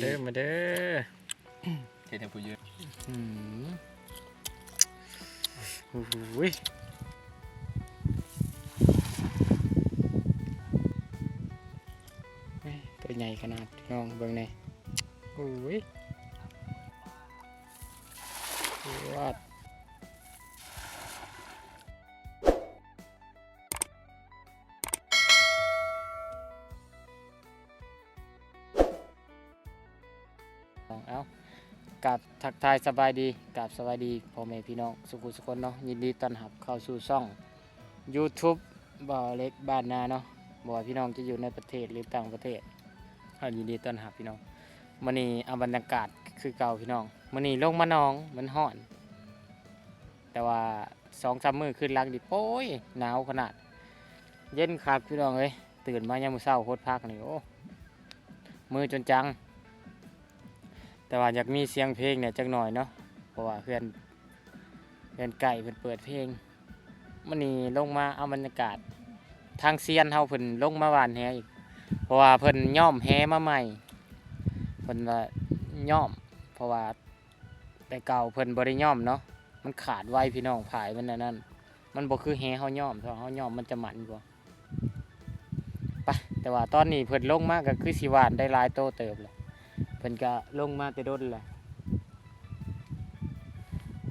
เด้อมาเด้อเทเทผู้ยืนอืมโอ้โหยเฮ้ยตัวใหญ่ขนาดน้องเบิ่งแน่โอ้ยวาด กับทักทายสบายดีกับสบายดีพ่อแม่พี่น้องสุขุสุคนเนาะยินดีต้อนรับเข้าสู่ช่อง YouTube บ่าวเล็กบ้านนาเนาะบ่ว่าพี่น้องจะอยู่ในประเทศหรือต่างประเทศก็ยินดีต้อนรับพี่น้องมื้อนี้เอาบรรยากาศคือเก่าพี่น้องมื้อนี้ลงมาหนองมันร้อน แต่ว่าสองสามมือขึ้นลังดิโอ้ยหนาวขนาด เย็นครับพี่น้องเอ้ยตื่นมายามมื้อเช้าโคตรพักนี่โอ้มือจนจัง แต่ว่าอยากมีเสียงเพลงเนี่ยจักหน่อยเนาะเพราะว่าเพื่อนเพื่อนไก่เพิ่นเปิดเพลงมันนี่ลงมาเอาบรรยากาศทางเซียนเฮาเพิ่นลงมาหวานแหอีกเพราะว่าเพิ่นย่อมแหมาใหม่เพิ่นว่าย่อม เพราะว่าแต่เก่าเพิ่นบ่ได้ย่อมเนาะมันขาดไวพี่น้องผายมันอันนั้นมันบ่คือแหเฮาย่อมถ้าเฮาย่อมมันจะมันกว่าไปแต่ว่าตอนนี้เพิ่นลงมากก็คือสิหวานได้หลายโตเติบเลย เพิ่นก็ลงมาแต่ดนแหละ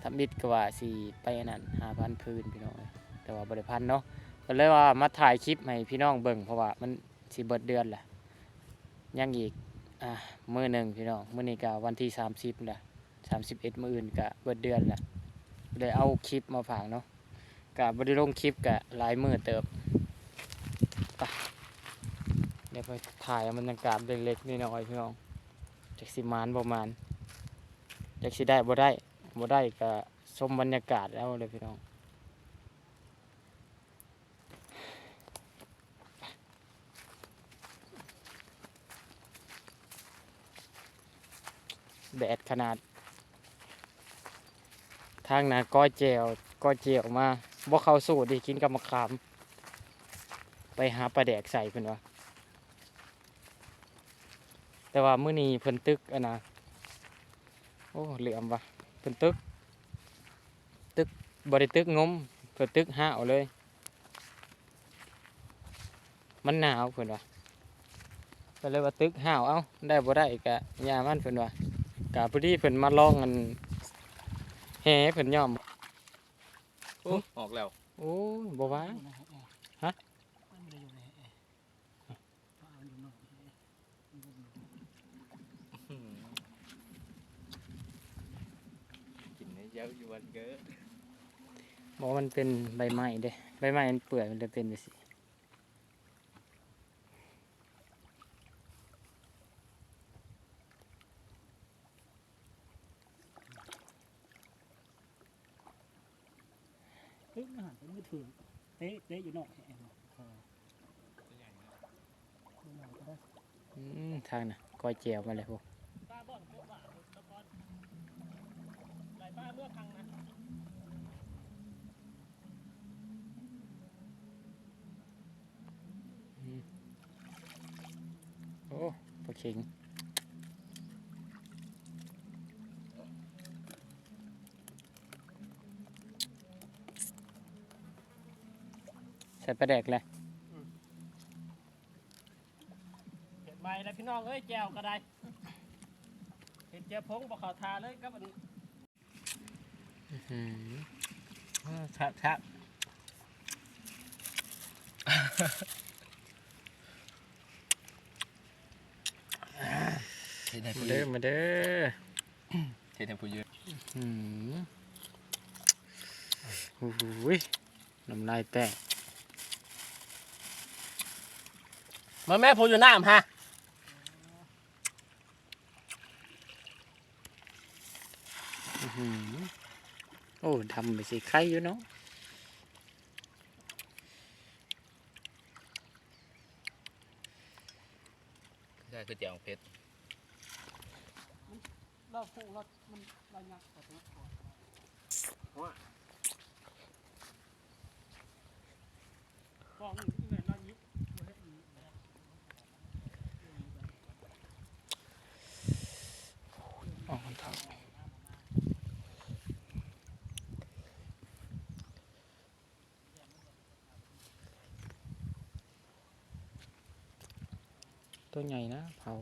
ทำบิดก็ว่าสิไปอันนั้นหาพันพื้นพี่น้องแต่ว่าบริพันธ์เนาะก็เลยว่ามาถ่ายคลิปให้พี่น้องเบิ่งเพราะว่ามันสิเบิดเดือนแหละยังอีกอะมือหนึ่งพี่น้องมือนี้ก็วันที่30แหละ31มื้ออื่นก็เบิดเดือนแหละเลยเอาคลิปมาฝากเนาะก็บ่ได้ลงคลิปก็หลายมือเติบเดี๋ยวไปถ่ายบรรยากาศเล็กๆน้อยๆพี่น้อง จักสิมานบ่มานจักสิได้บ่ได้บ่ได้ก็ชมบรรยากาศแล้วเลยพี่น้องแดดขนาด ทางนาก้อยเจวก้อยเจียวมาบ่เข้าสูตรดิกินกับมะขาม ไปหาปลาแดกใส่เพิ่นว่า แต่ว่ามื้อนี้เพิ่นตึกอะนะโอ้เหลื่อมว่ะเพิ่นตึก ตึกบ่ได้ตึกงมเพิ่นตึกห้าวเลย มันหนาวเพิ่นว่าก็เลยว่าตึกห้าวเอ้าได้บ่ได้ก็ยามันเพิ่นว่ากะพอดีเพิ่นมาลองกันแห่เพิ่นยอม โอ้ออกแล้ว โอ้ยบ่ว่าฮะ กินเยอะอยู่วันเกิด บอกว่ามันเป็นใบไม้เด้ใบไม้มันเปื่อยมันจะเป็นไปสิเฮ้ยอาหารเป็นมือถือเตะเตะอยู่นอกแหมเออดูหน่อยก็ได้อืมทางน่ะก้อยเจียวมาเลยพวกป้าบ่อนพวกว่าตะกอนหลายป้าเมื่อครั้งนะ โอ้ ปลาเข็งใส่ปลาแดกเลยเห็ดใบแล้วพี่น้องเอ้ยแจวก็ได้เห็ดแจวพงบอกเขาทาเลยครับอันนี้อืมครับครับ เทเทผู้มายืเด้อนมาเด้อเทเทผู้ยืนอืมโอ้โหยน้ำลายแตกมาแม่พูอยู่น้ำฮะอื้อหือโอ้ทำไปสิไข่อยู่เนาะใช่คือเจียวเพชร เราผูกเรามันรายักกว่าตัวก่อนว่าบอกหนึ่งที่เงนเรยิออกคนเท่าตัวใหญ่นะเผา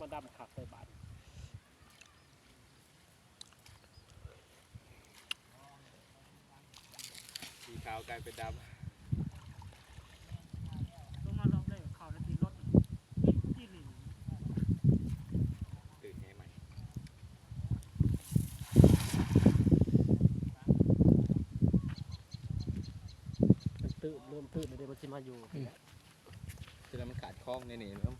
มาดำขับไปบาดสีขาวกลายเป็นดลงมาลองได้ข่าวนาทีรถที่หลิงำตื่นไงใหม่มันตื่นเริ่มตื่นเลยเดี๋ยวมันจะมาอยู่คือ แล้วมันขาดคล้องในนี่แล้ว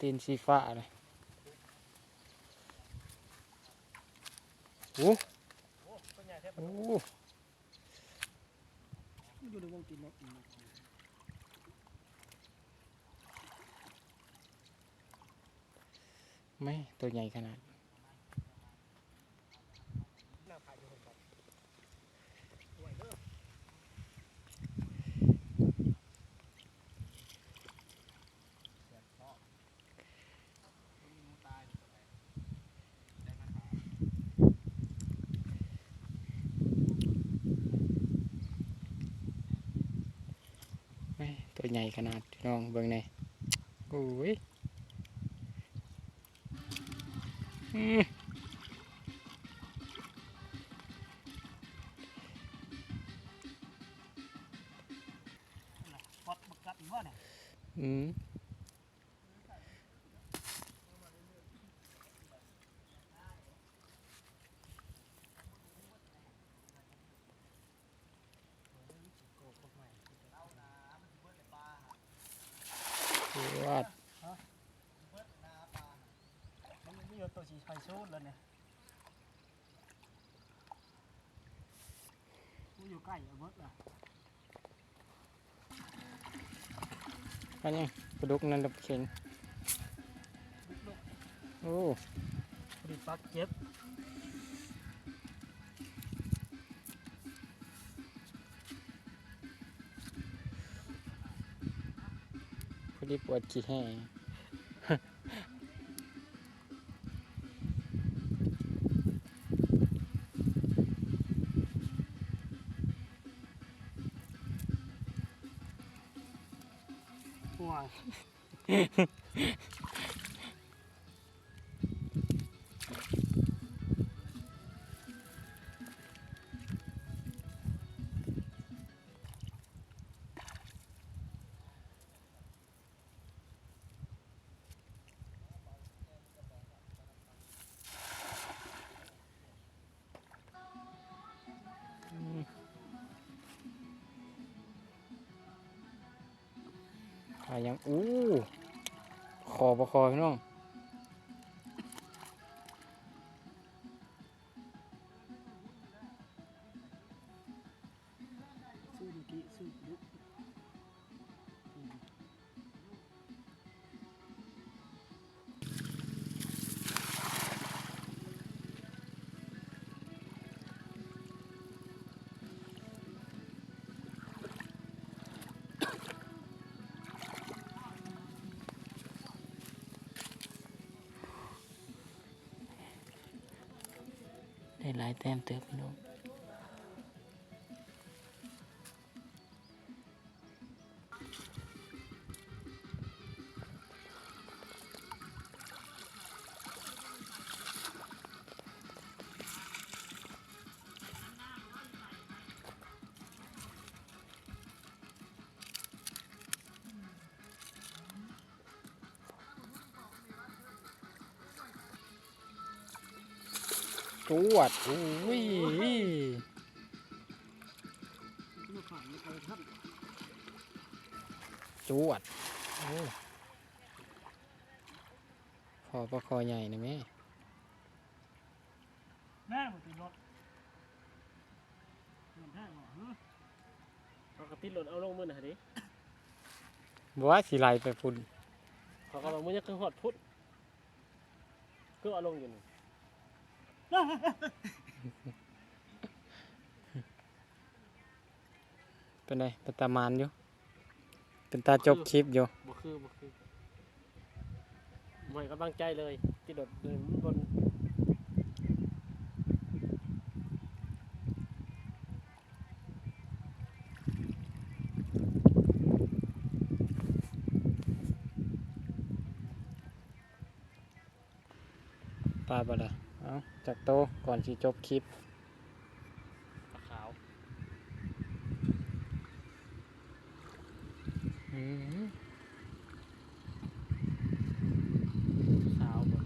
ตีนสีฟ้าเลยโอ้โหญ่แท้โอ้อยู่ในวงตีนรถ ไม่ตัวใหญ่ขนาดตัวใหญ่ขนาดน้องเบิ่งในโอ้ย อืมวัดบักกัดว่าเนี่ยอืมวาด มันมีอยู่ตัวสีไฟชูดแล้วเนี่ยกูอยู่ใกล้เอาเบิดล่ะอันนี้ปลาดุกนั่นดับเข็งลุกลุกโอ้พอดีปักเจ็บพอดีปวดขี้แห้ง ja ยังอู้คอปะคอพี่น้อง ได้หลายแต้มเติบพี่น้อง วดโอ้ยลูกผ่านไม่เคยทับจวดโอ้คอปลาคอใหญ่นะแม่แม่มันติดรถเงินแท้หรอฮะเอากระติดรถเอาลงมือหน่อยดิบัวาสีไหลไปพุ่นเขาก็ลงมือจะคือหอดพุทธก็เอาลงอยู่นี่ เป็นไงเป็นตามานอยู่ เป็นตาจบคลิปอยู่บ่คือบ่คือให้กำลังใจเลยที่โดดเดินบนปลาบ่ล่ะเอา จากโตก่อนสิจบคลิปปลาขาวอืมขาวบน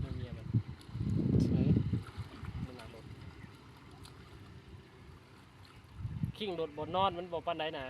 เรื่องเมียมันใช่มันหนาโดดคิงโดดบนนอนมันบอกปันไดหนา